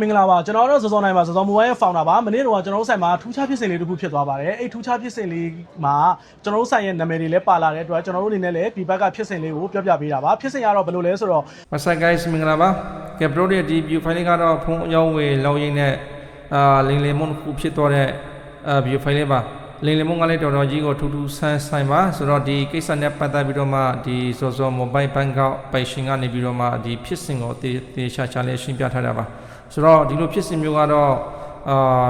မင်္ဂလာပါကျွန်တော်တို့စောစောနိုင်ပါစောစောမိုဘိုင်းရဲ့ founder ပါမနေ့တော့ကျွန်တော်တို့ဆိုင်မှာထူးခြားဖြစ်စဉ်လေးတစ်ခုဖြစ်သွားပါတယ်အဲ့ထူးခြားဖြစ်စဉ်လေးမှာကျွန်တော်တို့ဆိုင်ရဲ့နာမည်တွေလည်းပါလာတဲ့အတွက်ကျွန်တော်တို့အနေနဲ့လည်းဒီဘက်ကဖြစ်စဉ်လေးကိုပြောပြပေးတာပါဖြစ်စဉ်ကတော့ဘယ်လိုလဲဆိုတော့ What's up guys မင်္ဂလာပါကဲ pro ရဲ့ဒီ view file လေးကတော့ဖုန်းအကြောင်းဝေလောက်ရင်းနဲ့အာလင်းလီမွန်ခုဖြစ်သွားတဲ့အာ view file လေးပါလင်းလီမွန်ကလည်းတော်တော်ကြီးကိုထူးထူးဆန်းဆိုင်ပါဆိုတော့ဒီကိစ္စနဲ့ပတ်သက်ပြီးတော့မှဒီစောစော mobile bank ကောက်ပိုင်ရှင်ကနေပြီးတော့မှဒီဖြစ်စဉ်ကိုတေတေချာချာလေးရှင်းပြထားတာပါ ဆိုတော့ဒီလိုဖြစ်စဉ်မျိုးကတော့အာ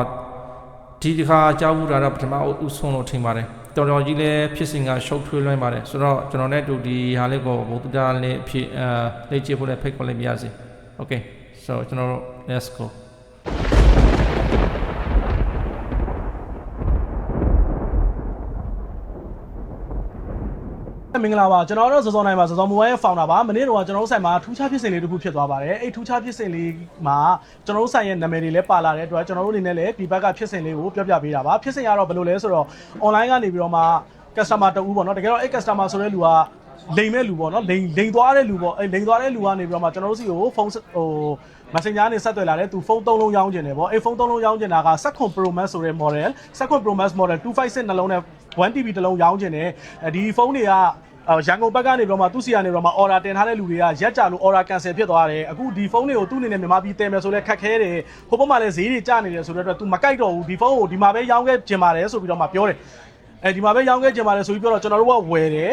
ဒီတစ်ခါကြောက်မှုတာတော့ပထမအဦးဆုံးလို့ထင်ပါတယ်တော်တော်ကြီးလည်းဖြစ်စဉ်ကရှုပ်ထွေးလွှမ်းပါတယ်ဆိုတော့ကျွန်တော်နဲ့တူဒီဟာလေးကိုဘုဒ္ဓလေးအဖြစ်အာလေ့ကျင့်ဖို့လည်းဖိတ်ခေါ်လိုက်ပါရစေ Okay so ကျွန်တော်တို့ let's go မင်္ဂလာပါကျွန်တော်တို့စောစောနိုင်ပါစောစောမိုဘိုင်းရဲ့ founder ပါမနေ့တော့ကျွန်တော်တို့ဆိုင်မှာထူးခြားဖြစ်စဉ်လေးတစ်ခုဖြစ်သွားပါတယ်အဲ့ထူးခြားဖြစ်စဉ်လေးမှာကျွန်တော်တို့ဆိုင်ရဲ့နာမည်တွေလည်းပါလာတဲ့အတွက်ကျွန်တော်တို့အနေနဲ့လည်းဒီဘက်ကဖြစ်စဉ်လေးကိုပြောပြပေးတာပါဖြစ်စဉ်ကတော့ဘယ်လိုလဲဆိုတော့ online ကနေပြီးတော့မှ customer တူပေါ့နော်တကယ်တော့အဲ့ customer ဆိုတဲ့လူကလိမ်မဲ့လူပေါ့နော်လိမ်လိမ်သွားတဲ့လူပေါ့အဲ့လိမ်သွားတဲ့လူကနေပြီးတော့မှကျွန်တော်တို့စီကိုဖုန်းဟို messenger နဲ့ဆက်သွယ်လာတယ်သူဖုန်းသုံးလုံးရောင်းကျင်တယ်ပေါ့အဲ့ဖုန်းသုံးလုံးရောင်းကျင်တာက Second Pro Max ဆိုတဲ့ model Second Pro Max model 256နှလုံးနဲ့ 1TB တစ်လုံးရောင်းကျင်တယ်အဲဒီဖုန်းတွေကအော်ရန်ကုန်ဘက်ကနေပြီးတော့မှသူ့စီကနေပြီးတော့မှ order တင်ထားတဲ့လူတွေကရက်ကြလို့ order cancel ဖြစ်သွားတယ်အခုဒီဖုန်းတွေကိုသူ့အနေနဲ့မြန်မာပြည်တင်မယ်ဆိုလဲခက်ခဲတယ်ဟိုဘက်မှာလည်းဈေးတွေကျနေတယ်ဆိုတော့အတွက် तू မကြိုက်တော့ဘူးဒီဖုန်းကိုဒီမှာပဲရောင်းခဲ့ကျင်ပါတယ်ဆိုပြီးတော့မှပြောတယ်အဲဒီမှာပဲရောင်းခဲ့ကျင်ပါတယ်ဆိုပြီးပြောတော့ကျွန်တော်တို့ကဝယ်တယ်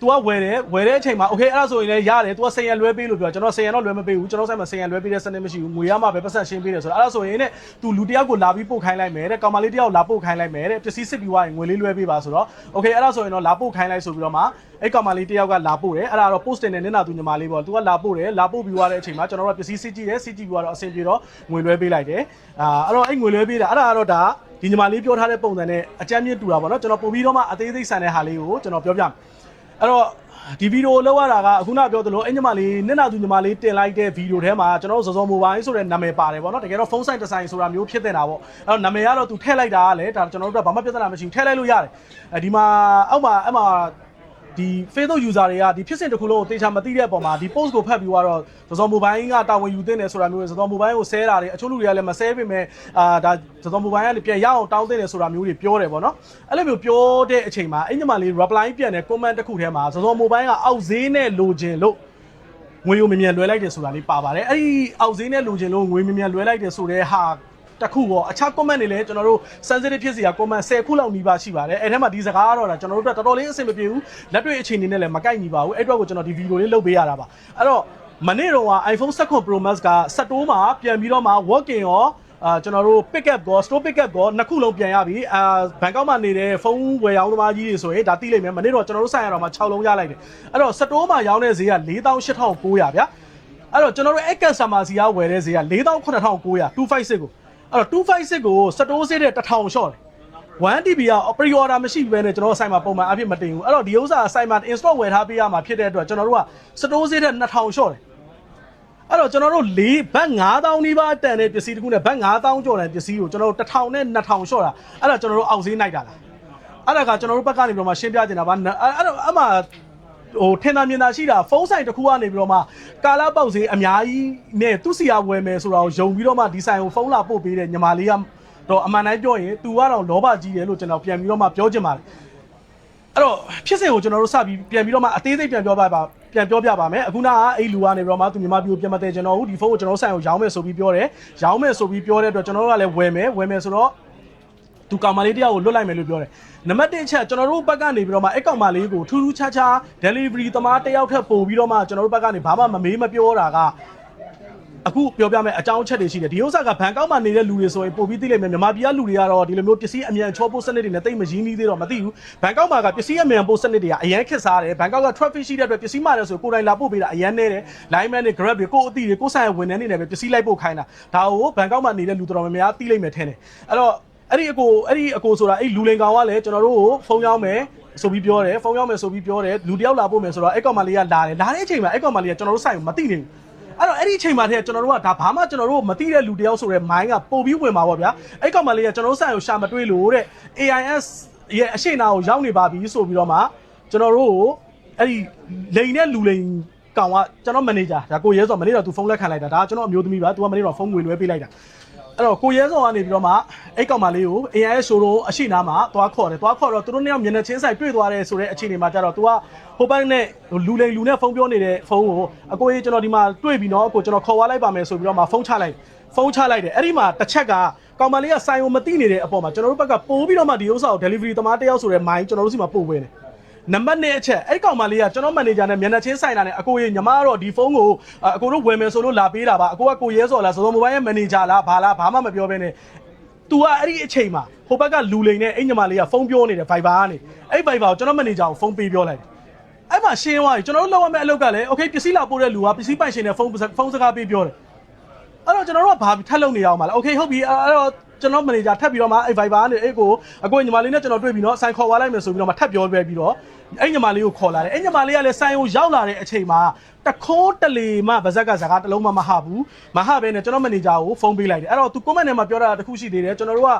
तू ကဝယ်တယ်ဝယ်တဲ့အချိန်မှာ okay အဲ့ဒါဆိုရင်လည်းရတယ် तू က10ရန်လွဲပေးလို့ပြောကျွန်တော်10ရန်တော့လွဲမပေးဘူးကျွန်တော်ဆိုင်မှာ10ရန်လွဲပေးတဲ့စနစ်မရှိဘူးငွေရမှပဲပတ်စံရှင်းပေးတယ်ဆိုတော့အဲ့ဒါဆိုရင်တဲ့ तू လူတစ်ယောက်ကိုလာပြီးပို့ခိုင်းလိုက်မယ်တဲ့ကောင်မလေးတစ်ယောက်လာပို့ခိုင်းလိုက်မယ်တဲ့ပစ္စည်းစစ်ပြီးွားရင်ငွေလေးလွဲပေးပါဆိုတော့ okay အဲ့ဒါဆိုရင်တော့လာပို့ခိုင်းလိုက်ဆိုပြီးတော့မှအဲ့ကောင်မလေးတစ်ယောက်ကလာပို့တယ်အဲ့ဒါတော့ post တင်တဲ့နင်နာသူညီမလေးပေါ့ तू ကလာပို့တယ်လာပို့ပြီးွားတဲ့အချိန်မှာကျွန်တော်တို့ကပစ္စည်းစစ်ကြည့်တယ်စစ်ကြည့်ပြီးွားတော့အဆင်ပြေတော့ငွေလွဲပေးလိုက်တယ်အာအဲ့တော့အဲ့ငွေလွဲပေးတာအဲ့ဒါကတော့ဒါဒီညီမလေးပြောထားတဲ့ပုံစံနဲ့အကြမ်းမြင့်တူတာပေါ့နော်ကျွန်တော်ပို့ပြီးတော့မှအသေးစိတ်ဆန်တဲ့ဟာလေးကိုကျွန်တော်ပြောပြမယ် အဲ့တော့ဒီဗီဒီယိုလောက်ရတာကအခုနပြောသလိုအင်ညီမလေးနင့်နာသူညီမလေးတင်လိုက်တဲ့ဗီဒီယိုထဲမှာကျွန်တော်တို့ဇော်ဇော်မိုဘိုင်းဆိုတဲ့နာမည်ပါတယ်ဗောနော်တကယ်တော့ဖုန်းဆိုင်တစ်ဆိုင်ဆိုတာမျိုးဖြစ်တဲ့တာဗောအဲ့တော့နာမည်ကတော့သူထည့်လိုက်တာကလည်းဒါကျွန်တော်တို့ကဘာမှပြဿနာမရှိဘူးထည့်လိုက်လို့ရတယ်အဲဒီမှာအောက်မှာအဲ့မှာ ဒီ Facebook user တွေကဒီဖြစ်စဉ်တစ်ခုလုံးကိုတေချာမသိတဲ့အပေါ်မှာဒီ post ကိုဖတ်ပြီးတော့ဇော်ဇော်မိုဘိုင်းကတာဝန်ယူသင့်တယ်ဆိုတာမျိုးတွေဇော်ဇော်မိုဘိုင်းကိုဆဲတာတွေအချို့လူတွေကလည်းမဆဲပေမဲ့အာဒါဇော်ဇော်မိုဘိုင်းကလည်းပြန်ရအောင်တောင်းသင့်တယ်ဆိုတာမျိုးတွေပြောတယ်ဗောနော်အဲ့လိုမျိုးပြောတဲ့အချိန်မှာအင်ညီမလေး reply ပြန်တဲ့ comment တစ်ခုထဲမှာဇော်ဇော်မိုဘိုင်းကအောက်ဈေးနဲ့လိုချင်လို့ငွေကိုမြင်မြန်လွှဲလိုက်တယ်ဆိုတာလေးပါပါတယ်အဲ့ဒီအောက်ဈေးနဲ့လိုချင်လို့ငွေမြင်မြန်လွှဲလိုက်တယ်ဆိုတဲ့ဟာ တစ်ခုပေါ့အခြား comment တွေလည်းကျွန်တော်တို့ sensitive ဖြစ်စရာ comment 10ခုလောက်နီးပါးရှိပါတယ်အဲ့ထဲမှာဒီစကားကတော့ဒါကျွန်တော်တို့အတွက်တော်တော်လေးအဆင်မပြေဘူးလက်တွေ့အခြေအနေနဲ့လည်းမကိုက်ညီပါဘူးအဲ့အတွက်ကိုကျွန်တော်ဒီဗီဒီယိုလေးလုပ်ပေးရတာပါအဲ့တော့မနေ့တော့က iPhone 7 Pro Max က7မှာပြန်ပြီးတော့မှ working ရောအာကျွန်တော်တို့ pick up ကော store pick up ကောနှစ်ခုလုံးပြန်ရပြီအာဘန်ကောက်မှာနေတဲ့ဖုန်းဝယ်ရောင်းသမားကြီးတွေဆိုရင်ဒါသိလိမ့်မယ်မနေ့တော့ကျွန်တော်တို့ဆိုင်ရတော့မှ6လုံးရလိုက်တယ်အဲ့တော့ store မှာရောင်းတဲ့ဈေးက48,900ဗျာအဲ့တော့ကျွန်တော်တို့အဲ့ customer စီကဝယ်တဲ့ဈေးက48900 256ကို အဲ့တော့256ကိုစတိုးဈေးတဲ့1000ရှော့တယ် 1TB က pre order မရှိဘဲနဲ့ကျွန်တော်တို့ဆိုင်မှာပုံမှန်အဖြစ်မတင်ဘူးအဲ့တော့ဒီဥစ္စာဆိုင်မှာ install ဝယ်ထားပေးရမှာဖြစ်တဲ့အတွက်ကျွန်တော်တို့ကစတိုးဈေးတဲ့2000ရှော့တယ်အဲ့တော့ကျွန်တော်တို့၄ဘတ်9000နီးပါးတန်တဲ့ပစ္စည်းတစ်ခုနဲ့ဘတ်9000ကျော်တဲ့ပစ္စည်းကိုကျွန်တော်တို့1000နဲ့2000ရှော့တာအဲ့ဒါကျွန်တော်တို့အောက်ဈေးနိုင်တာလားအဲ့ဒါကကျွန်တော်တို့ဘက်ကနေပြီးတော့မှရှင်းပြချင်တာပါအဲ့အဲ့တော့အမှ ဟိုထင်သာမြင်သာရှိတာဖုန်းဆိုင်တစ်ခုကနေပြီးတော့မှကာလာပေါက်ဈေးအများကြီးနဲ့သူ့စီယာဝယ်မယ်ဆိုတာကိုယုံပြီးတော့မှဒီဆိုင်ကိုဖုန်းလာပို့ပေးတဲ့ညီမလေးကတော့အမှန်တိုင်းပြောရင် तू ကတော့လောဘကြီးတယ်လို့ကျွန်တော်ပြန်ပြီးတော့မှပြောချင်ပါတယ်အဲ့တော့ဖြစ်စဉ်ကိုကျွန်တော်တို့စပြီးပြန်ပြီးတော့မှအသေးစိတ်ပြန်ပြောပြပါပြန်ပြောပြပါမယ်အခုနကအဲ့လူကနေပြီးတော့မှသူမြန်မာပြည်ကိုပြန်မတဲ့ကျွန်တော်တို့ဒီဖုန်းကိုကျွန်တော်ဆိုင်ကိုရောင်းမယ်ဆိုပြီးပြောတယ်ရောင်းမယ်ဆိုပြီးပြောတဲ့အတွက်ကျွန်တော်တို့ကလည်းဝယ်မယ်ဝယ်မယ်ဆိုတော့ သူကောင်မလေးတယောက်ကိုလွတ်လိုက်မယ်လို့ပြောတယ်။နံပါတ်1ချက်ကျွန်တော်တို့ဘက်ကနေပြီးတော့မှအဲ့ကောင်မလေးကိုထူးထူးခြားခြား delivery သမားတယောက်ထပ်ပို့ပြီးတော့မှကျွန်တော်တို့ဘက်ကနေဘာမှမမေးမပြောတာကအခုပြောပြမယ်အကြောင်းအချက်တွေရှိတယ်ဒီဥစ္စာကဘန်ကောက်မှာနေတဲ့လူတွေဆိုရင်ပို့ပြီးသိလိမ့်မယ်မြန်မာပြည်ကလူတွေကတော့ဒီလိုမျိုးပစ္စည်းအမြန်ချောပို့စနစ်တွေနဲ့တိတ်မရင်းနှီးသေးတော့မသိဘူးဘန်ကောက်မှာကပစ္စည်းအမြန်ပို့စနစ်တွေကအရန်ခက်စားတယ်ဘန်ကောက်က traffic ရှိတဲ့အတွက်ပစ္စည်းမှာတယ်ဆိုကိုယ်တိုင်လာပို့ပေးတာအရန်နေတယ် line man တွေ grab တွေကိုယ့်အသည့်တွေကိုယ့်ဆိုင်ဝန်ထမ်းတွေနဲ့ပဲပစ္စည်းလိုက်ပို့ခိုင်းတာဒါကိုဘန်ကောက်မှာနေတဲ့လူတော်တော်များများသိလိမ့်မယ်ထင်တယ်အဲ့တော့ အဲ့ဒီအကိုအဲ့ဒီအကိုဆိုတာအဲ့လူလိန်ကောင်ကလည်းကျွန်တော်တို့ကိုဖုန်းရောက်မယ်ဆိုပြီးပြောတယ်ဖုန်းရောက်မယ်ဆိုပြီးပြောတယ်လူတယောက်လာပို့မယ်ဆိုတော့အဲ့ကောင်မလေးကလာတယ်လာတဲ့အချိန်မှာအဲ့ကောင်မလေးကကျွန်တော်တို့ဆိုင်ကိုမသိနေဘူးအဲ့တော့အဲ့ဒီအချိန်မှာတည်းကကျွန်တော်တို့ကဒါဘာမှကျွန်တော်တို့မသိတဲ့လူတယောက်ဆိုတဲ့ mind ကပို့ပြီးဝင်ပါပေါ့ဗျာအဲ့ကောင်မလေးကကျွန်တော်တို့ဆိုင်ကိုရှာမတွေ့လို့တဲ့ AIS ရဲ့အရှိန်နာကိုရောက်နေပါပြီဆိုပြီးတော့မှကျွန်တော်တို့ကိုအဲ့ဒီလိန်နဲ့လူလိန်ကောင်ကကျွန်တော်မန်နေဂျာဒါကိုရဲစောမနေ့တော့သူဖုန်းလက်ခံလိုက်တာဒါကကျွန်တော်အမျိုးသမီးပါသူကမနေ့တော့ဖုန်းငွေလွှဲပေးလိုက်တာ အဲ့တော့ကိုရဲစောကနေပြီးတော့မှအဲ့ကောင်မလေးကို AIS showroom အရှိနာမှာသွားခေါ်တယ်သွားခေါ်တော့သူတို့နှစ်ယောက်မျက်နှာချင်းဆိုင်တွေ့သွားတယ်ဆိုတဲ့အခြေအနေမှာကျတော့ तू ကဟိုဘက်နဲ့လူလိန်လူနဲ့ဖုန်းပြောနေတဲ့ဖုန်းကိုအကိုကြီးကျွန်တော်ဒီမှာတွေ့ပြီနော်အကိုကျွန်တော်ခေါ်သွားလိုက်ပါမယ်ဆိုပြီးတော့မှဖုန်းချလိုက်ဖုန်းချလိုက်တယ်အဲ့ဒီမှာတစ်ချက်ကကောင်မလေးကဆိုင်ကိုမသိနေတဲ့အပေါ်မှာကျွန်တော်တို့ဘက်ကပို့ပြီးတော့မှဒီဥစ္စာကို delivery သမားတစ်ယောက်ဆိုတဲ့ mind ကျွန်တော်တို့စီမှာပို့ပေးတယ် နံပါတ်1အချက်အဲ့ကောင်မလေးကကျွန်တော်မန်နေဂျာနဲ့မျက်နှာချင်းဆိုင်တာနဲ့အကိုကြီးညီမကတော့ဒီဖုန်းကိုအကိုတို့ဝယ်မယ်ဆိုလို့လာပေးတာပါအကိုကကိုရဲစော်လားဆိုတော့မိုဘိုင်းရဲ့မန်နေဂျာလားဘာလားဘာမှမပြောဘဲနဲ့ तू ကအဲ့ဒီအချိန်မှာဟိုဘက်ကလူလိန်နဲ့အဲ့ညီမလေးကဖုန်းပြောနေတယ် Viber ကနေအဲ့ Viber ကိုကျွန်တော်မန်နေဂျာကိုဖုန်းပေးပြောလိုက်တယ်အဲ့မှာရှင်းသွားပြီကျွန်တော်တို့လောက်ရမယ့်အလုပ်ကလည်း okay ပစ္စည်းလာပို့တဲ့လူကပစ္စည်းပိုင်ရှင်နဲ့ဖုန်းဖုန်းစကားပေးပြောတယ်အဲ့တော့ကျွန်တော်တို့ကဘာထပ်လုပ်နေရအောင်မလား။ Okay ဟုတ်ပြီအဲ့တော့ ကျွန်တော်မန်နေဂျာထပ်ပြီးတော့မှအဲ့ Viber ကနေအဲ့ကိုအကိုညီမလေးနဲ့ကျွန်တော်တွေ့ပြီးတော့ဆိုင်ခေါ်သွားလိုက်မယ်ဆိုပြီးတော့မှထပ်ပြောပြပြီးတော့ အဲ့ညီမလေးကိုခေါ်လာတယ်။အဲ့ညီမလေးကလည်းဆိုင်ကိုရောက်လာတဲ့အချိန်မှာတခိုးတလေမှဗဇက်ကစကားတစ်လုံးမှမဟဘူး။မဟဘဲနဲ့ကျွန်တော်မန်နေဂျာကိုဖုန်းပေးလိုက်တယ်။အဲ့တော့သူ comment ထဲမှာပြောတာတစ်ခုရှိသေးတယ်။ကျွန်တော်တို့က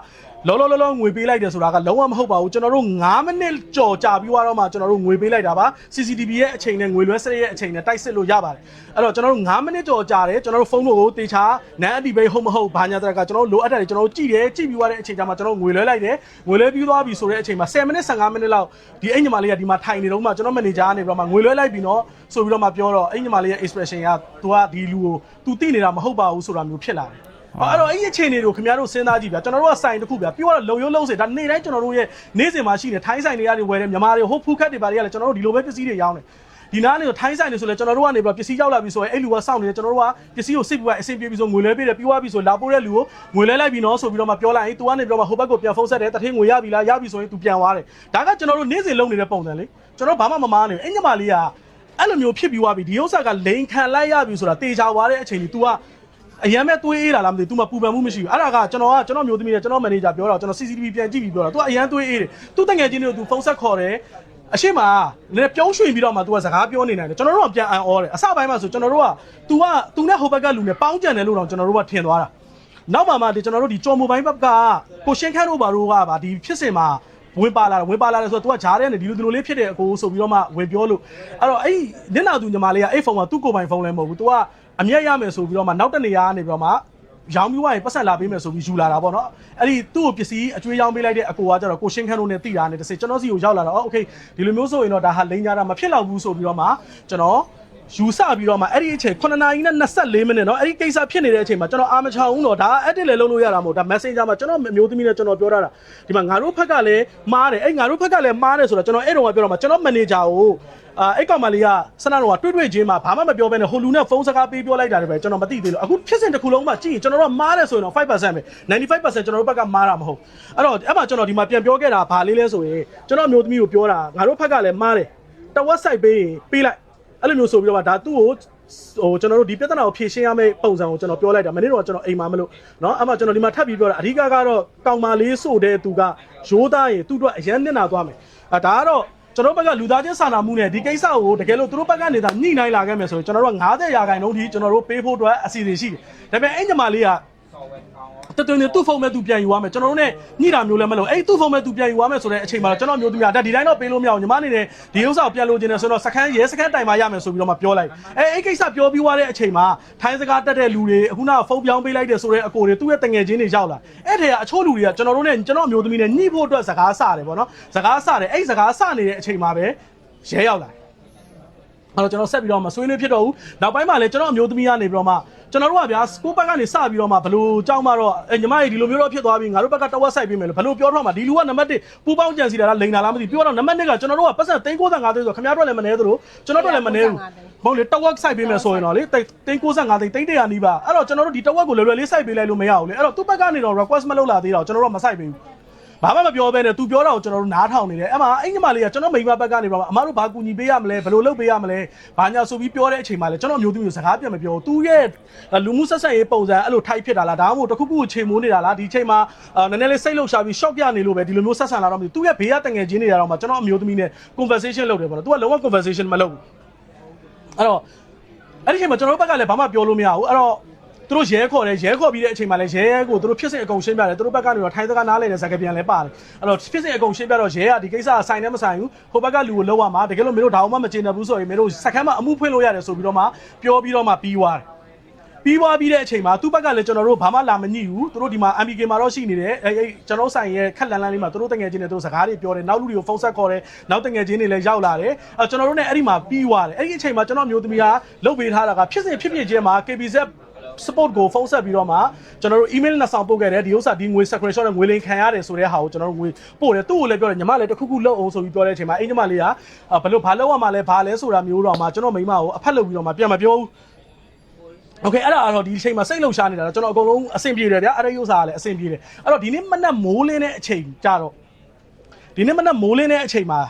လောလောလောလောငွေပေးလိုက်တယ်ဆိုတာကလုံးဝမဟုတ်ပါဘူး။ကျွန်တော်တို့9မိနစ်ကြော်ကြာပြီးတော့မှကျွန်တော်တို့ငွေပေးလိုက်တာပါ။ CCTV ရဲ့အချိန်နဲ့ငွေလွှဲစရက်ရဲ့အချိန်နဲ့တိုက်စစ်လို့ရပါတယ်။အဲ့တော့ကျွန်တော်တို့9မိနစ်ကြော်ကြာတယ်ကျွန်တော်တို့ဖုန်းကိုတေချာနန်းအတီဘေးဟုတ်မဟုတ်ဘာညာတရကကျွန်တော်တို့လိုအပ်တယ်ကျွန်တော်တို့ကြည့်တယ်ကြည့်ပြီးသွားတဲ့အချိန်ကျမှကျွန်တော်ငွေလွှဲလိုက်တယ်ငွေလွှဲပြီးသွားပြီဆိုတဲ့အချိန်မှာ10မိနစ်15မိနစ်လောက်ဒီအိမ်ညီမလေးကဒီမှာထိုင်နေတော့မှကျွန်တော်မန်နေဂျာကနေပြီးတော့မှငွေလွှဲလိုက်ပြီနော်ဆိုပြီးတော့မှပြောတော့အိမ်ညီမလေးရဲ့ expression က तू ကဒီလူကို तू သိနေတာမဟုတ်ပါဘူးဆိုတာမျိုးဖြစ်လာတယ်အဲ့တော့အဲ့ဒီအခြေအနေတွေကိုခင်ဗျားတို့စဉ်းစားကြည့်ဗျာကျွန်တော်တို့ကဆိုင်တစ်ခုဗျာပြီးတော့လုံရုံးလုံးစေဒါနေ့တိုင်းကျွန်တော်တို့ရဲ့နေ့စဉ်မှာရှိနေထိုင်းဆိုင်တွေကနေဝယ်တယ်မြန်မာတွေဟိုဖူးခတ်တွေပါတွေကလည်းကျွန်တော်တို့ဒီလိုပဲပစ္စည်းတွေရောင်းတယ် ဒီနားနေထိုင်းဆိုင်နေဆိုလဲကျွန်တော်တို့ကနေပြီးတော့ပစ္စည်းရောက်လာပြီဆိုရင်အဲ့လူကစောင့်နေတယ်ကျွန်တော်တို့ကပစ္စည်းကိုစိတ်ပြီးအဆင်ပြေပြီဆိုငွေလဲပေးတယ်ပြီးသွားပြီဆိုလာပို့တဲ့လူကိုငွေလဲလိုက်ပြီနော်ဆိုပြီးတော့မှပြောလိုက်ရင် तू ကနေပြီးတော့မှဟိုဘက်ကိုပြန်ဖုန်းဆက်တယ်တထင်းငွေရပြီလားရပြီဆိုရင် तू ပြန်သွားတယ်ဒါကကျွန်တော်တို့နေ့စဉ်လုပ်နေတဲ့ပုံစံလေကျွန်တော်ဘာမှမမားနေဘူးအင်္ဂမလေးကအဲ့လိုမျိုးဖြစ်ပြီးသွားပြီဒီဥစ္စာကလိန်ခံလိုက်ရပြီဆိုတာတေချာသွားတဲ့အချိန်ကြီး तू ကအရန်မဲ့တွေးအေးတာလားမသိဘူး तू မပူပန်မှုမရှိဘူးအဲ့ဒါကကျွန်တော်ကကျွန်တော်မျိုးသမီးနဲ့ကျွန်တော်မန်နေဂျာပြောတာကျွန်တော် CCTV ပြန်ကြည့်ပြီးပြောတာ तू ကအရန်တွေးအေးတယ် तू တငယ်ချင်းတွေကို तू ဖုန်းဆက်ခေါ်တယ် အရှိမလည်းပြုံးရွှင်ပြီးတော့မှ तू ကစကားပြောနေနိုင်တယ်ကျွန်တော်တို့ကပြန်အံ့ဩတယ်အစပိုင်းမှာဆိုကျွန်တော်တို့က तू က तू နဲ့ဟိုဘက်ကလူနဲ့ပေါင်းကြံတယ်လို့တော့ကျွန်တော်တို့ကထင်သွားတာနောက်မှမှဒီကျွန်တော်တို့ဒီကြော်မိုဘိုင်းဘက်ကကိုရှင်းခန့်တို့ဘာတို့ကပါဒီဖြစ်စင်မှာဝင်ပါလာတာဝင်ပါလာတယ်ဆိုတော့ तू ကဂျားတဲ့နဲ့ဒီလိုဒီလိုလေးဖြစ်တဲ့အကိုဆိုပြီးတော့မှဝင်ပြောလို့အဲ့တော့အဲ့ဒီနင့်နာသူညီမလေးကအဲ့ဖုန်းကသူ့ကိုယ်ပိုင်ဖုန်းလည်းမဟုတ်ဘူး तू ကအမျက်ရမယ်ဆိုပြီးတော့မှနောက်တနေရာကနေပြီးတော့မှ ရောင်းပြီးွားရင်ပတ်ဆက်လာပေးမယ်ဆိုပြီးယူလာတာပေါ့နော်အဲ့ဒီသူ့ကိုပစ္စည်းအကျွေးရောင်းပေးလိုက်တဲ့အကိုကကျတော့ကိုရှင်းခန်းတို့နဲ့တိတာနဲ့တစ်စိကျွန်တော်စီကိုရောက်လာတော့ okay ဒီလိုမျိုးဆိုရင်တော့ဒါဟာလိန်ကြတာမဖြစ်တော့ဘူးဆိုပြီးတော့မှကျွန်တော် ယူဆပြီးတော့မှအဲ့ဒီအချိန်9နာရီနဲ့24မိနစ်เนาะအဲ့ဒီကိစ္စဖြစ်နေတဲ့အချိန်မှာကျွန်တော်အာမချောင်းတော့ဒါ edit လည်းလုပ်လို့ရတာမဟုတ်ဒါ messenger မှာကျွန်တော်မျိုးသမီးနဲ့ကျွန်တော်ပြောထားတာဒီမှာငါတို့ဘက်ကလည်းမားတယ်အဲ့ငါတို့ဘက်ကလည်းမားတယ်ဆိုတော့ကျွန်တော်အဲ့တုန်းကပြောတော့မှကျွန်တော် manager ကိုအာအဲ့ကောင်မလေးကစနတော်ကတွေ့တွေ့ချင်းမှာဘာမှမပြောဘဲနဲ့ဟိုလူနဲ့ဖုန်းစကားပေးပြောလိုက်တာတွေပဲကျွန်တော်မသိသေးလို့အခုဖြစ်စဉ်တစ်ခုလုံးမှာကြည့်ရင်ကျွန်တော်တို့ကမားတယ်ဆိုရင်တော့5%ပဲ95%ကျွန်တော်တို့ဘက်ကမားတာမဟုတ်အဲ့တော့အဲ့မှာကျွန်တော်ဒီမှာပြန်ပြောခဲ့တာဘာလေးလဲဆိုရင်ကျွန်တော်မျိုးသမီးကိုပြောတာငါတို့ဘက်ကလည်းမားတယ်တဝက်ဆိုင်ပေးရင်ပေးလိုက် အဲ့လိုမျိုးဆိုပြီးတော့ဒါသူ့ကိုဟိုကျွန်တော်တို့ဒီပြဿနာကိုဖြေရှင်းရမယ့်ပုံစံကိုကျွန်တော်ပြောလိုက်တာမနေ့တော့ကျွန်တော်အိမ်မှာမလို့เนาะအဲ့မှာကျွန်တော်ဒီမှာထပ်ပြီးပြောတာအဓိကကတော့ကောင်မလေးဆိုတဲ့သူကရိုးသားရင်သူ့အတွက်အရန်နစ်နာသွားမယ်အဲဒါကတော့ကျွန်တော်ဘက်ကလူသားချင်းစာနာမှုနဲ့ဒီကိစ္စကိုတကယ်လို့သူတို့ဘက်ကနေသာညှိနှိုင်းလာခဲ့မယ်ဆိုရင်ကျွန်တော်တို့က90ရာခိုင်နှုန်းထိကျွန်တော်တို့ပေးဖို့အတွက်အစီအစဉ်ရှိတယ်ဒါပေမဲ့အဲ့ညီမလေးက တတွင်သူ့ဖုန်းမဲ့သူပြန်ယူရမယ်ကျွန်တော်တို့ ਨੇ ညှိတာမျိုးလည်းမလုပ်အဲ့သူ့ဖုန်းမဲ့သူပြန်ယူရမယ်ဆိုတဲ့အချိန်မှာကျွန်တော်မျိုးသူများဒါဒီတိုင်းတော့ပေးလို့မရအောင်ညီမအနေနဲ့ဒီဥစ္စာကိုပြန်လို့ခြင်းနဲ့ဆိုတော့စခန်းရဲစခန်းတိုင်မှာရမယ်ဆိုပြီးတော့မှပြောလိုက်အဲအဲ့ကိစ္စပြောပြီးသွားတဲ့အချိန်မှာထိုင်းစကားတက်တဲ့လူတွေအခုနကဖုန်းပြောင်းပေးလိုက်တဲ့ဆိုတဲ့အကိုတွေသူ့ရဲ့တငယ်ချင်းတွေရောက်လာအဲ့ထဲကအချို့လူတွေကကျွန်တော်တို့ ਨੇ ကျွန်တော်မျိုးသမီးနဲ့ညှိဖို့အတွက်စကားစတယ်ပေါ့နော်စကားစတယ်အဲ့စကားစနေတဲ့အချိန်မှာပဲရဲရောက်လာ အဲ့တော့ကျွန်တော်ဆက်ပြီးတော့မဆွေးနွေးဖြစ်တော့ဘူးနောက်ပိုင်းမှာလည်းကျွန်တော်အမျိုးသမီးကနေပြီးတော့မှကျွန်တော်တို့ကဗျာစကိုဘက်ကနေစပြီးတော့မှဘလို့ကြောက်မှတော့အဲညီမကြီးဒီလိုမျိုးတော့ဖြစ်သွားပြီငါတို့ဘက်ကတဝက်ဆိုင်ပေးမယ်လို့ဘလို့ပြောတော့မှဒီလူကနံပါတ်1ပူပေါင်းကြံစီတာလားလိန်တာလားမသိဘူးပြောတော့နံပါတ်2ကကျွန်တော်တို့ကပတ်စံ395သိန်းဆိုခင်ဗျားတို့လည်းမနေသလိုကျွန်တော်တို့လည်းမနေဘူးမဟုတ်လေတဝက်ဆိုင်ပေးမယ်ဆိုရင်တော့လေ395သိန်းသိန်း100နီးပါအဲ့တော့ကျွန်တော်တို့ဒီတဝက်ကိုလွယ်လွယ်လေးစိုက်ပေးလိုက်လို့မရဘူးလေအဲ့တော့သူ့ဘက်ကနေတော့ request မလုပ်လာသေးတော့ကျွန်တော်တို့ကမစိုက်ပေးဘူး ဘာမှမပြောဘဲနဲ့သူပြောတာကိုကျွန်တော်တို့နားထောင်နေတယ်အဲ့မှာအဲ့ညီမလေးကကျွန်တော်မိန်းမဘက်ကနေပါအမတို့ဘာကူညီပေးရမလဲဘယ်လိုလုပ်ပေးရမလဲဘာညာဆိုပြီးပြောတဲ့အချိန်မှာလည်းကျွန်တော်မျိုးသူမျိုးစကားပြန်မပြောသူရဲ့လူမှုဆက်ဆံရေးပုံစံအဲ့လိုထိုက်ဖြစ်တာလားဒါမှမဟုတ်တစ်ခုခုကိုချိန်မိုးနေတာလားဒီအချိန်မှာနည်းနည်းလေးစိတ်လှုပ်ရှားပြီး shock ပြနေလို့ပဲဒီလိုမျိုးဆက်ဆံလာတော့မသိဘူးသူရဲ့ဘေးကတငယ်ချင်းနေရတော့မှကျွန်တော်အမျိုးသမီးနဲ့ conversation လုပ်တယ်ပေါ့နော်သူကလုံးဝ conversation မလုပ်ဘူးအဲ့တော့အဲ့ဒီအချိန်မှာကျွန်တော်တို့ဘက်ကလည်းဘာမှပြောလို့မရဘူးအဲ့တော့ သူတို့ရဲခေါ်တယ်ရဲခေါ်ပြီးတဲ့အချိန်မှာလည်းရဲကိုသူတို့ဖြစ်စဉ်အကုန်ရှင်းပြတယ်သူတို့ဘက်ကနေတော့ထိုင်းစကားနားလည်တဲ့ဇာတ်ကပြန်လဲပါတယ်အဲ့တော့ဖြစ်စဉ်အကုန်ရှင်းပြတော့ရဲကဒီကိစ္စကဆိုင်နဲ့မဆိုင်ဘူးဟိုဘက်ကလူကိုလောက်ရမှာတကယ်လို့မင်းတို့ဒါမှမကျေနပ်ဘူးဆိုရင်မင်းတို့စက္ကန့်မှအမှုဖွင့်လို့ရတယ်ဆိုပြီးတော့မှပြောပြီးတော့မှပြီးသွားတယ်ပြီးသွားပြီးတဲ့အချိန်မှာသူ့ဘက်ကလည်းကျွန်တော်တို့ဘာမှလာမညှိဘူးသူတို့ဒီမှာ MBK မှာတော့ရှိနေတယ်အဲအဲကျွန်တော်ဆိုင်ရဲ့ခက်လန်လန်လေးမှာသူတို့တငယ်ချင်းတွေသူတို့စကားတွေပြောတယ်နောက်လူတွေကိုဖုန်းဆက်ခေါ်တယ်နောက်တငယ်ချင်းတွေလည်းရောက်လာတယ်အဲကျွန်တော်တို့ ਨੇ အဲ့ဒီမှာပြီးသွားတယ်အဲ့ဒီအချိန်မှာကျွန်တော်မျိုးသမီးကလုတ်ပေးထားတာကဖြစ်စဉ်ဖြစ်ဖြစ်ချင်းမှာ KBZ support ကိုဖုန်းဆက်ပြီးတော့မှကျွန်တော်တို့ email နဲ့ဆောင်ပို့ခဲ့တယ်ဒီဥစ္စာဒီငွေ screenshot နဲ့ငွေလိမ်ခံရတယ်ဆိုတဲ့ဟာကိုကျွန်တော်တို့ငွေပို့တယ်သူ့ကိုလည်းပြောတယ်ညီမလည်းတစ်ခုခုလုပ်အောင်ဆိုပြီးပြောတဲ့အချိန်မှာအဲ့ညီမလေးကဘယ်လိုဘာလုပ်ရမှာလဲဘာလဲဆိုတာမျိုးတော့မှကျွန်တော်မိမကိုအဖက်လုပ်ပြီးတော့မှပြန်မပြောဘူး โอเคအဲ့ဒါကတော့ဒီအချိန်မှာစိတ်လှုပ်ရှားနေတာတော့ကျွန်တော်အကုန်လုံးအဆင်ပြေတယ်ဗျာအဲ့ဒီဥစ္စာကလည်းအဆင်ပြေတယ်အဲ့တော့ဒီနေ့မနက်မိုးလင်းတဲ့အချိန်ကြတော့ဒီနေ့မနက်မိုးလင်းတဲ့အချိန်မှာ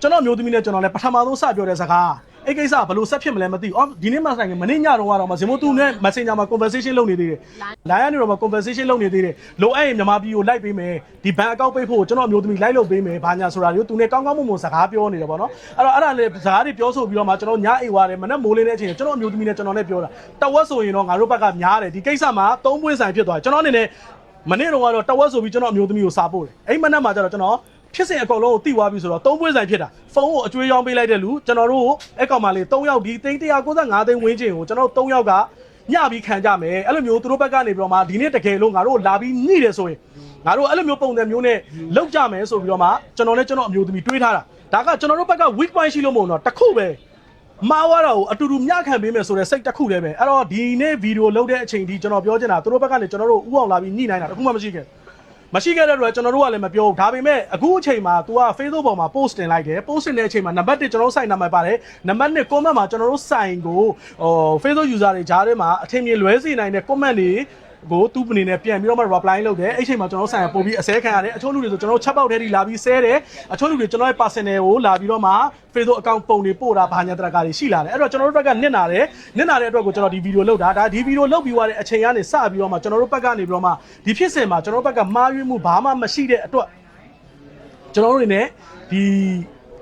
ကျွန်တော်မျိုးသမီးနဲ့ကျွန်တော်လည်းပထမဆုံးစပြောတဲ့စကား အဲ့ကိစ္စကဘယ်လိုဆက်ဖြစ်မလဲမသိဘူးအော်ဒီနေ့မှဆိုင်ကမနေ့ညတော့ကတော့မဇင်မိုးသူနဲ့ Messenger မှာ conversation လုပ်နေသေးတယ် line ကနေတော့မှ conversation လုပ်နေသေးတယ်လိုအဲ့ရင်မြန်မာပြည်ကိုလိုက်ပေးမယ်ဒီဘန်အကောင့်ပိတ်ဖို့ကျွန်တော်မျိုးသမီးလိုက်လုပ်ပေးမယ်ဘာညာဆိုတာမျိုးသူနဲ့ကောင်းကောင်းမွန်မွန်စကားပြောနေတယ်ပေါ့နော်အဲ့တော့အဲ့ဒါလည်းစကားတွေပြောဆိုပြီးတော့မှကျွန်တော်ညအိမ်သွားတယ်မနက်မိုးလင်းတဲ့အချိန်ကျွန်တော်မျိုးသမီးနဲ့ကျွန်တော်နဲ့ပြောတာတဝက်ဆိုရင်တော့ငါတို့ဘက်ကများတယ်ဒီကိစ္စမှာသုံးပွင့်ဆိုင်ဖြစ်သွားတယ်ကျွန်တော်အနေနဲ့မနေ့တော့ကတော့တဝက်ဆိုပြီးကျွန်တော်အမျိုးသမီးကိုစာပို့တယ်အဲ့မနက်မှာကျတော့ကျွန်တော် ဖြစ်စဉ်အကုန်လုံးကိုတိသွားပြီဆိုတော့သုံးပွင့်ဆိုင်ဖြစ်တာဖုန်းကိုအကျွေးရောင်းပေးလိုက်တဲ့လူကျွန်တော်တို့အဲ့ကောင်မလေး3ယောက်ဒီသိန်း195သိန်းဝင်းကျင်ကိုကျွန်တော်တို့3ယောက်ကညပြီးခံကြမယ်အဲ့လိုမျိုးသူတို့ဘက်ကနေပြီးတော့မှဒီနေ့တကယ်လို့ငါတို့လာပြီးညှိတယ်ဆိုရင်ငါတို့အဲ့လိုမျိုးပုံစံမျိုးနဲ့လောက်ကြမယ်ဆိုပြီးတော့မှကျွန်တော်နဲ့ကျွန်တော်အမျိုးသမီးတွေးထားတာဒါကကျွန်တော်တို့ဘက်က weak point ရှိလို့မဟုတ်တော့တစ်ခုပဲမာဝါတာကိုအတူတူမျှခံပေးမယ်ဆိုတဲ့စိတ်တစ်ခုတည်းပဲအဲ့တော့ဒီနေ့ဗီဒီယိုလုပ်တဲ့အချိန်ဒီကျွန်တော်ပြောချင်တာသူတို့ဘက်ကနေကျွန်တော်တို့ဥအောင်လာပြီးညှိနှိုင်းတာတစ်ခုမှမရှိခဲ့ဘူး မရှိခဲ့တဲ့အတွက်ကျွန်တော်တို့ကလည်းမပြောဘူးဒါပေမဲ့အခုအချိန်မှာ तू က Facebook ပေါ်မှာ post တင်လိုက်တယ် post တင်တဲ့အချိန်မှာနံပါတ်1ကျွန်တော်တို့ site နံပါတ်ပါတယ်နံပါတ်2 comment မှာကျွန်တော်တို့ site ကိုဟို Facebook user တွေကြားထဲမှာအထင်မြင်လွဲစေနိုင်တဲ့ comment တွေ ကိုသူ့အနေနဲ့ပြန်ပြီးတော့မှ reply လုပ်တယ်အဲ့ချိန်မှာကျွန်တော်တို့ဆိုင်ပို့ပြီးအစဲခံရတယ်အချို့လူတွေဆိုကျွန်တော်တို့ချက်ပေါက်ထဲထိလာပြီးဆဲတယ်အချို့လူတွေကျွန်တော်ရဲ့ personal ကိုလာပြီးတော့မှ Facebook account ပုံတွေပို့တာဘာညာတရကာတွေရှိလာတယ်အဲ့တော့ကျွန်တော်တို့ဘက်ကနစ်နာတယ်နစ်နာတဲ့အတွက်ကိုကျွန်တော်ဒီဗီဒီယိုလုပ်တာဒါဒီဗီဒီယိုလုပ်ပြီးသွားတဲ့အချိန်ကနေစပြီးတော့မှကျွန်တော်တို့ဘက်ကနေပြီးတော့မှဒီဖြစ်စဉ်မှာကျွန်တော်တို့ဘက်ကမှားယွင်းမှုဘာမှမရှိတဲ့အတွက်ကျွန်တော်တို့အနေနဲ့ဒီ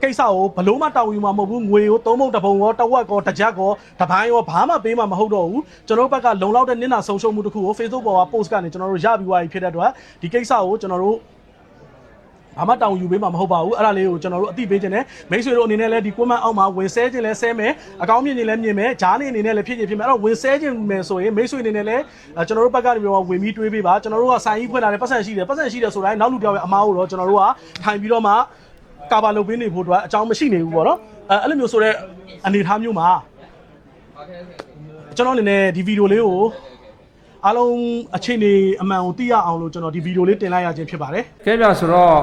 ကိစ္စကိုဘလို့မှတောင်းယူမှာမဟုတ်ဘူးငွေကိုသုံးပုံတစ်ပုံရောတစ်ဝက်ကောတစ်ကြက်ကောတစ်ပိုင်းရောဘာမှပေးမှာမဟုတ်တော့ဘူးကျွန်တော်တို့ဘက်ကလုံလောက်တဲ့နစ်နာဆုံးရှုံးမှုတစ်ခုကို Facebook ပေါ်မှာ post ကနေကျွန်တော်တို့ရပြီးသွားပြီဖြစ်တဲ့အတွက်ဒီကိစ္စကိုကျွန်တော်တို့ဘာမှတောင်းယူပေးမှာမဟုတ်ပါဘူးအဲ့ဒါလေးကိုကျွန်တော်တို့အသိပေးခြင်းနဲ့မိတ်ဆွေတို့အနေနဲ့လည်းဒီ comment အောက်မှာဝင်ဆဲခြင်းလည်းဆဲမယ်အကောင်းမြင်ခြင်းလည်းမြင်မယ်ဂျားနေအနေနဲ့လည်းဖြစ်ခြင်းဖြစ်မယ်အဲ့တော့ဝင်ဆဲခြင်းမယ်ဆိုရင်မိတ်ဆွေအနေနဲ့လည်းအဲကျွန်တော်တို့ဘက်ကနေပြီးတော့ဝင်ပြီးတွေးပေးပါကျွန်တော်တို့ကဆိုင်ကြီးဖွင့်လာတယ်ပတ်စံရှိတယ်ပတ်စံရှိတယ်ဆိုတိုင်းနောက်လူတစ်ယောက်ရဲ့အမားကိုတော့ကျွန်တော်တို့ကထိုင်ပြီးတော့မှ ကာဘာလုပ်ပေးနေဖို့အတွက်အကြောင်းမရှိနေဘူးပေါ့နော်အဲအဲ့လိုမျိုးဆိုတဲ့အနေအထားမျိုးမှာကျွန်တော်အနေနဲ့ဒီဗီဒီယိုလေးကိုအားလုံးအခြေအနေအမှန်ကိုသိရအောင်လို့ကျွန်တော်ဒီဗီဒီယိုလေးတင်လိုက်ရခြင်းဖြစ်ပါတယ်ကဲပြဆိုတော့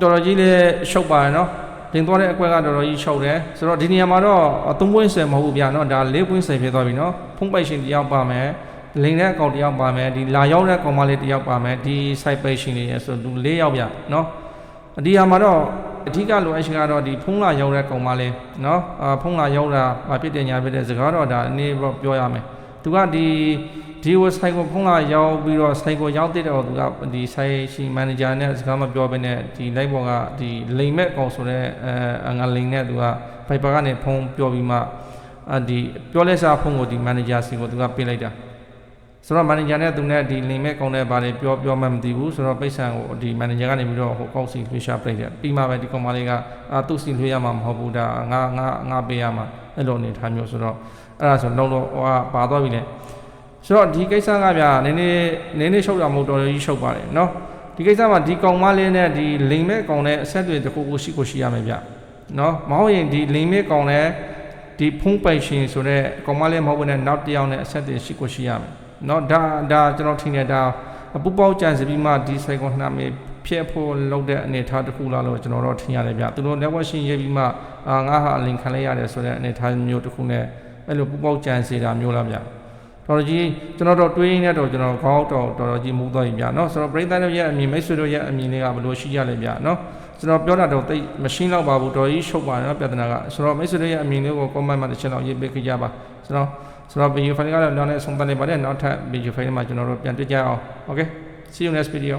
တော်တော်ကြီးလေးရှုပ်ပါတယ်နော်တင်သွားတဲ့အကွက်ကတော်တော်ကြီးရှုပ်တယ်ဆိုတော့ဒီနေရာမှာတော့အသုံးပွင့်ဆယ်မဟုတ်ဘူးဗျာနော်ဒါလေးပွင့်ဆယ်ဖြစ်သွားပြီနော်ဖုန်းပိုက်ရှင်တစ်ယောက်ပါမယ်လိန်တဲ့အကောင့်တစ်ယောက်ပါမယ်ဒီလာရောက်တဲ့ကောင်မလေးတစ်ယောက်ပါမယ်ဒီ site page ရှင်တွေရဆိုသူ၄ယောက်ဗျာနော် ဒီဟာမှာတော့အဓိကလိုအပ်ရှင်ကတော့ဒီဖုန်းလာရောက်တဲ့ကောင်မလေးနော်အာဖုန်းလာရောက်တာဘာဖြစ်တယ်ညာဖြစ်တဲ့စကားတော့ဒါအနေတော့ပြောရမယ်သူကဒီဒီ website ကိုဖုန်းလာရောက်ပြီးတော့ site ကိုရောက်တဲ့တော့သူကဒီ site ရှိ manager နဲ့စကားမပြောဘဲနဲ့ဒီ live ပေါ်ကဒီလိမ်မဲ့ကောင်ဆိုတဲ့အဲငါလိမ်နဲ့သူက Viber ကနေဖုန်းပြောပြီးမှအဒီပြောလဲစားဖုန်းကိုဒီ manager စီကိုသူကပေးလိုက်တာ ဆိုတော့မန်နေဂျာနဲ့သူနဲ့ဒီလင်မဲ့ကောင်းတဲ့ဘာတွေပြောပြောမှမသိဘူးဆိုတော့ပိတ်ဆံကိုဒီမန်နေဂျာကနေပြီးတော့ဟိုကောက်စီလွှဲရှာပြလိုက်တယ်ပြီးမှပဲဒီကောင်မလေးကအာသူ့စီလွှဲရမှာမဟုတ်ဘူးဒါငါငါငါပေးရမှာအဲ့လိုအနေထားမျိုးဆိုတော့အဲ့ဒါဆိုလုံးလုံးဟိုကပါသွားပြီလေဆိုတော့ဒီကိစ္စကဗျာနည်းနည်းနည်းနည်းရှုပ်တာမဟုတ်တော်တော်ကြီးရှုပ်ပါတယ်နော်ဒီကိစ္စမှာဒီကောင်မလေးနဲ့ဒီလိန်မဲ့ကောင်နဲ့အဆက်အသွယ်တစ်ခုခုရှိကိုရှိရမယ်ဗျနော်မဟုတ်ရင်ဒီလိန်မဲ့ကောင်နဲ့ဒီဖုံးပိုင်ရှင်ဆိုတဲ့ကောင်မလေးမဟုတ်ဘဲနဲ့နောက်တစ်ယောက်နဲ့အဆက်အသွယ်ရှိကိုရှိရမယ် เนาะဒါဒါကျွန်တော်ထင်တယ်ဒါအပူပေါက်ကြံစပြီးမှဒီဆိုင်ကွန်နှမေဖြည့်ဖို့လုပ်တဲ့အနေအထားတစ်ခုလားလို့ကျွန်တော်တော့ထင်ရတယ်ဗျသူတို့ network ရှင်းရေးပြီးမှအာငါဟာအလင်ခံလိုက်ရတယ်ဆိုတဲ့အနေအထားမျိုးတစ်ခုနဲ့အဲ့လိုပူပေါက်ကြံစေတာမျိုးလားဗျ တော်တော်ကြီးကျွန်တော်တို့တွေးရင်းနဲ့တော့ကျွန်တော်ခေါင်းတော်တော်တော်ကြီးမူသွားပြီဗျာเนาะဆိုတော့ပရိသတ်တို့ရဲ့အမြင်မိတ်ဆွေတို့ရဲ့အမြင်တွေကဘယ်လိုရှိကြလဲဗျာเนาะကျွန်တော်ပြောတာတော့တိတ်မရှင်းတော့ပါဘူးတော်ကြီးရှုပ်ပါတယ်เนาะပြဿနာကဆိုတော့မိတ်ဆွေတို့ရဲ့အမြင်လေးကို comment မှာတစ်ချက်လောက်ရေးပေးကြပါဆိုတော့ ဆိုတော့ video file ကတော့နောက်နဲ့ဆုံးသတ်နေပါတယ်နောက်ထပ် video file မှာကျွန်တော်တို့ပြန်တွေ့ကြအောင် okay see you next video